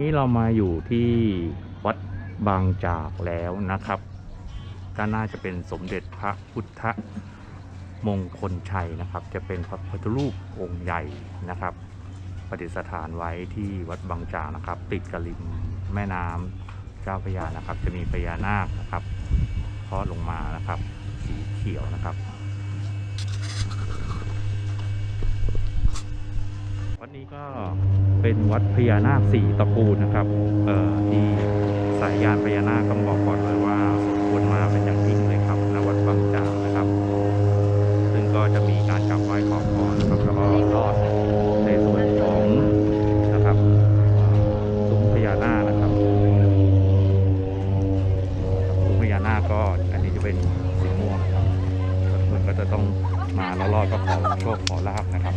นี่เรามาอยู่ที่วัดบางจากแล้วนะครับ ด้านหน้าจะเป็นสมเด็จพระพุทธมงคลชัยนะครับ จะเป็นพระพุทธรูปองค์ใหญ่นะครับ ประดิษฐานไว้ที่วัดบางจากนะครับ ติดกับริมแม่น้ำเจ้าพระยานะครับ จะมีพญานาคนะครับทอดลงมานะครับ สีเขียวนะครับ วัดนี้ก็เป็นวัดพญานาคสี่ตระกูลนะครับ เอ่อที่สายยานพญานาคต้องบอกก่อนเลยว่าสมควรมาเป็นอย่างยิ่งเลยครับณวัดบางจากนะครับ ซึ่งก็จะมีการกราบไหว้ขอพรนะครับแล้วก็รอดในส่วนของนะครับซุ้มพญานาคนะครับซุ้มพญานาคก็อันนี้จะเป็นสีม่วงนะครับมันก็จะต้องมาแล้วรอดก็ขอโชคขอลาบนะครับ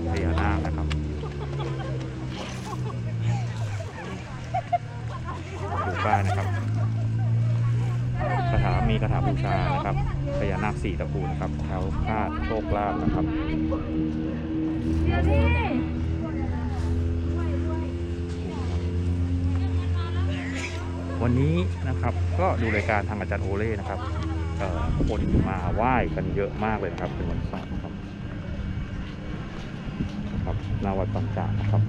านพญานาคนะครับดูป้ายนะครับคาถามีคาถาบูชานะครับพญานาคสี่ตระกูลนะครับแถวคาดโชคลาภนะครับวันนี้นะครับก็ดูรายการทางอาจารย์โอเล่นะครับคนมาไหว้กันเยอะมากเลยนะครับเป็นวันเสาร์ครับ นะครับหนาวัดบางจากนะครับ